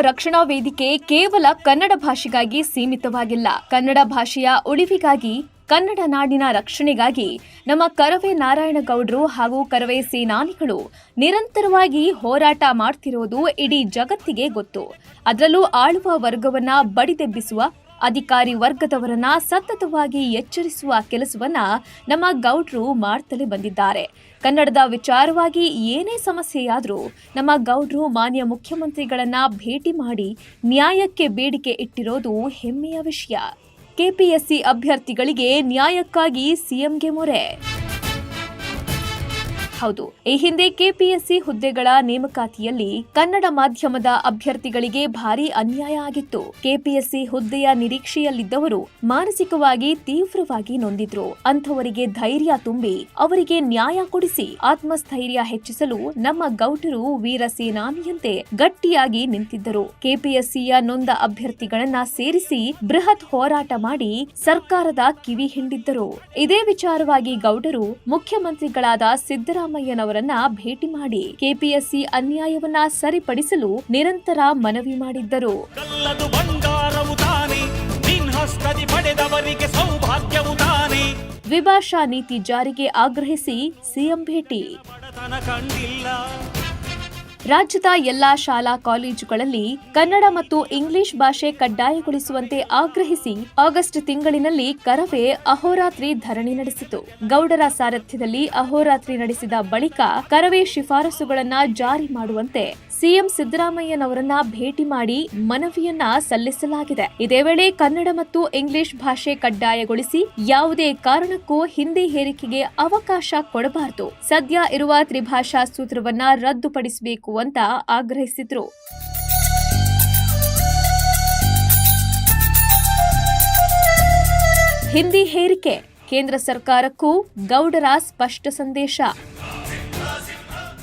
ರಕ್ಷಣಾ ವೇದಿಕೆ ಕೇವಲ ಕನ್ನಡ ಭಾಷೆಗಾಗಿ ಸೀಮಿತವಾಗಿಲ್ಲ. ಕನ್ನಡ ಭಾಷೆಯ ಉಳಿವಿಗಾಗಿ, ಕನ್ನಡ ನಾಡಿನ ರಕ್ಷಣೆಗಾಗಿ ನಮ್ಮ ಕರವೇ ನಾರಾಯಣಗೌಡರು ಹಾಗೂ ಕರವೇ ಸೇನಾನಿಗಳು ನಿರಂತರವಾಗಿ ಹೋರಾಟ ಮಾಡ್ತಿರೋದು ಇಡೀ ಜಗತ್ತಿಗೆ ಗೊತ್ತು. ಅದರಲ್ಲೂ ಆಳುವ ವರ್ಗವನ್ನ ಬಡಿದೆಬ್ಬಿಸುವ ಅಧಿಕಾರಿ ವರ್ಗದವರನ್ನ ಸತತವಾಗಿ ಎಚ್ಚರಿಸುವ ಕೆಲಸವನ್ನ ನಮ್ಮ ಗೌಡ್ರು ಮಾಡ್ತಲೇ ಬಂದಿದ್ದಾರೆ. ಕನ್ನಡದ ವಿಚಾರವಾಗಿ ಏನೇ ಸಮಸ್ಯೆಯಾದರೂ ನಮ್ಮ ಗೌಡ್ರು ಮಾನ್ಯ ಮುಖ್ಯಮಂತ್ರಿಗಳನ್ನ ಭೇಟಿ ಮಾಡಿ ನ್ಯಾಯಕ್ಕೆ ಬೇಡಿಕೆ ಇಟ್ಟಿರೋದು ಹೆಮ್ಮೆಯ ವಿಷಯ. ಕೆಪಿಎಸ್ಸಿ ಅಭ್ಯರ್ಥಿಗಳಿಗೆ ನ್ಯಾಯಕ್ಕಾಗಿ ಸಿಎಂಗೆ ಮೊರೆ. ಹೌದು. ಈ ಹಿಂದೆ ಕೆಪಿಎಸ್ಸಿ ಹುದ್ದೆಗಳ ನೇಮಕಾತಿಯಲ್ಲಿ ಕನ್ನಡ ಮಾಧ್ಯಮದ ಅಭ್ಯರ್ಥಿಗಳಿಗೆ ಭಾರಿ ಅನ್ಯಾಯ ಆಗಿತ್ತು. ಕೆಪಿಎಸ್ಸಿ ಹುದ್ದೆಯ ನಿರೀಕ್ಷೆಯಲ್ಲಿದ್ದವರು ಮಾನಸಿಕವಾಗಿ ತೀವ್ರವಾಗಿ ನೊಂದಿದ್ರು. ಅಂಥವರಿಗೆ ಧೈರ್ಯ ತುಂಬಿ ಅವರಿಗೆ ನ್ಯಾಯ ಕೊಡಿಸಿ ಆತ್ಮಸ್ಥೈರ್ಯ ಹೆಚ್ಚಿಸಲು ನಮ್ಮ ಗೌಡರು ವೀರ ಸೇನಾನಿಯಂತೆ ಗಟ್ಟಿಯಾಗಿ ನಿಂತಿದ್ದರು. ಕೆಪಿಎಸ್ಸಿಯ ನೊಂದ ಅಭ್ಯರ್ಥಿಗಳನ್ನ ಸೇರಿಸಿ ಬೃಹತ್ ಹೋರಾಟ ಮಾಡಿ ಸರ್ಕಾರದ ಕಿವಿ ಹಿಂಡಿದ್ದರು. ಇದೇ ವಿಚಾರವಾಗಿ ಗೌಡರು ಮುಖ್ಯಮಂತ್ರಿಗಳಾದ ಸಿದ್ದರಾಮಯ್ಯನವರನ್ನ ಭೇಟಿ ಮಾಡಿ ಕೆಪಿಎಸ್ಸಿ ಅನ್ಯಾಯವನ್ನ ಸರಿಪಡಿಸಲು ನಿರಂತರ ಮನವಿ ಮಾಡಿದ್ದರು. ದ್ವಿಭಾಷಾ ನೀತಿ ಜಾರಿಗೆ ಆಗ್ರಹಿಸಿ ಸಿಎಂ ಭೇಟಿ. ರಾಜ್ಯದ ಎಲ್ಲಾ ಶಾಲಾ ಕಾಲೇಜುಗಳಲ್ಲಿ ಕನ್ನಡ ಮತ್ತು ಇಂಗ್ಲಿಷ್ ಭಾಷೆ ಕಡ್ಡಾಯಗೊಳಿಸುವಂತೆ ಆಗ್ರಹಿಸಿ ಆಗಸ್ಟ್ ತಿಂಗಳಿನಲ್ಲಿ ಕರವೇ ಅಹೋರಾತ್ರಿ ಧರಣಿ ನಡೆಸಿತು. ಗೌಡರ ಸಾರಥ್ಯದಲ್ಲಿ ಅಹೋರಾತ್ರಿ ನಡೆಸಿದ ಬಳಿಕ ಕರವೇ ಶಿಫಾರಸುಗಳನ್ನು ಜಾರಿ ಮಾಡುವಂತೆ ಸಿಎಂ ಸಿದ್ದರಾಮಯ್ಯನವರನ್ನ ಭೇಟಿ ಮಾಡಿ ಮನವಿಯನ್ನ ಸಲ್ಲಿಸಲಾಗಿದೆ. ಇದೇ ವೇಳೆ ಕನ್ನಡ ಮತ್ತು ಇಂಗ್ಲಿಷ್ ಭಾಷೆ ಕಡ್ಡಾಯಗೊಳಿಸಿ ಯಾವುದೇ ಕಾರಣಕ್ಕೂ ಹಿಂದಿ ಹೇರಿಕೆಗೆ ಅವಕಾಶ ಕೊಡಬಾರದು. ಸದ್ಯ ಇರುವ ತ್ರಿಭಾಷಾ ಸೂತ್ರವನ್ನ ರದ್ದುಪಡಿಸಬೇಕು ಅಂತ ಆಗ್ರಹಿಸಿದ್ರು. ಹಿಂದಿ ಹೇರಿಕೆ, ಕೇಂದ್ರ ಸರ್ಕಾರಕ್ಕೂ ಗೌಡರ ಸ್ಪಷ್ಟ ಸಂದೇಶ.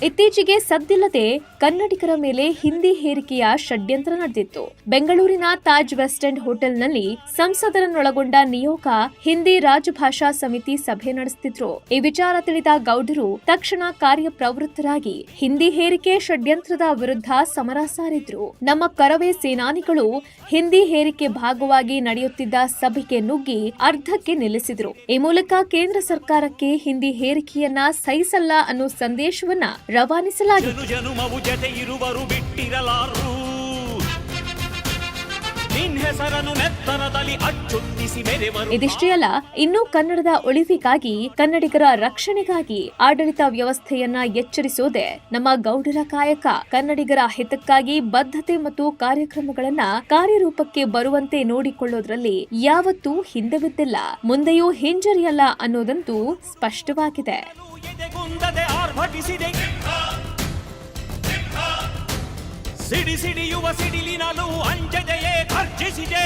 ಇತ್ತೀಚೆಗೆ ಸದ್ದಿಲ್ಲದೆ ಕನ್ನಡಿಗರ ಮೇಲೆ ಹಿಂದಿ ಹೇರಿಕೆಯ ಷಡ್ಯಂತ್ರ ನಡೆದಿತ್ತು. ಬೆಂಗಳೂರಿನ ತಾಜ್ ವೆಸ್ಟ್ ಎಂಡ್ ಹೋಟೆಲ್ನಲ್ಲಿ ಸಂಸದರನ್ನೊಳಗೊಂಡ ನಿಯೋಗ ಹಿಂದಿ ರಾಜಭಾಷಾ ಸಮಿತಿ ಸಭೆ ನಡೆಸುತ್ತಿದ್ರು ಈ ವಿಚಾರ ತಿಳಿದ ಗೌಡರು ತಕ್ಷಣ ಕಾರ್ಯಪ್ರವೃತ್ತರಾಗಿ ಹಿಂದಿ ಹೇರಿಕೆ ಷಡ್ಯಂತ್ರದ ವಿರುದ್ಧ ಸಮರ ಸಾರಿದ್ರು. ನಮ್ಮ ಕರವೇ ಸೇನಾನಿಗಳು ಹಿಂದಿ ಹೇರಿಕೆ ಭಾಗವಾಗಿ ನಡೆಯುತ್ತಿದ್ದ ಸಭೆಗೆ ನುಗ್ಗಿ ಅರ್ಧಕ್ಕೆ ನಿಲ್ಲಿಸಿದ್ರು. ಈ ಮೂಲಕ ಕೇಂದ್ರ ಸರ್ಕಾರಕ್ಕೆ ಹಿಂದಿ ಹೇರಿಕೆಯನ್ನ ಸಹಿಸಲ್ಲ ಅನ್ನೋ ಸಂದೇಶವನ್ನ ರವಾನಿಸಲಾಗಿದೆ. ಜನು ಜನುಮವು ಜತೆ ಇರುವರು ಬಿಟ್ಟಿರಲಾರು. ಇದಿಷ್ಟೇ ಅಲ್ಲ ಇನ್ನು ಕನ್ನಡದ ಉಳಿವಿಗಾಗಿ ಕನ್ನಡಿಗರ ರಕ್ಷಣೆಗಾಗಿ ಆಡಳಿತ ವ್ಯವಸ್ಥೆಯನ್ನ ಎಚ್ಚರಿಸೋದೆ ನಮ್ಮ ಗೌಡರ ಕಾಯಕ. ಕನ್ನಡಿಗರ ಹಿತಕ್ಕಾಗಿ ಬದ್ಧತೆ ಮತ್ತು ಕಾರ್ಯಕ್ರಮಗಳನ್ನ ಕಾರ್ಯರೂಪಕ್ಕೆ ಬರುವಂತೆ ನೋಡಿಕೊಳ್ಳೋದ್ರಲ್ಲಿ ಯಾವತ್ತೂ ಹಿಂದೆ ಬಿದ್ದಿಲ್ಲ ಮುಂದೆಯೂ ಹಿಂಜರಿಯಲ್ಲ ಅನ್ನೋದಂತೂ ಸ್ಪಷ್ಟವಾಗಿದೆ. ಸಿಡಿ ಸಿಡಿಯುವ ಸಿಡಿಲಿನಲು ಅಂಜದೆಯೇ ಖರ್ಜಿಸಿದೆ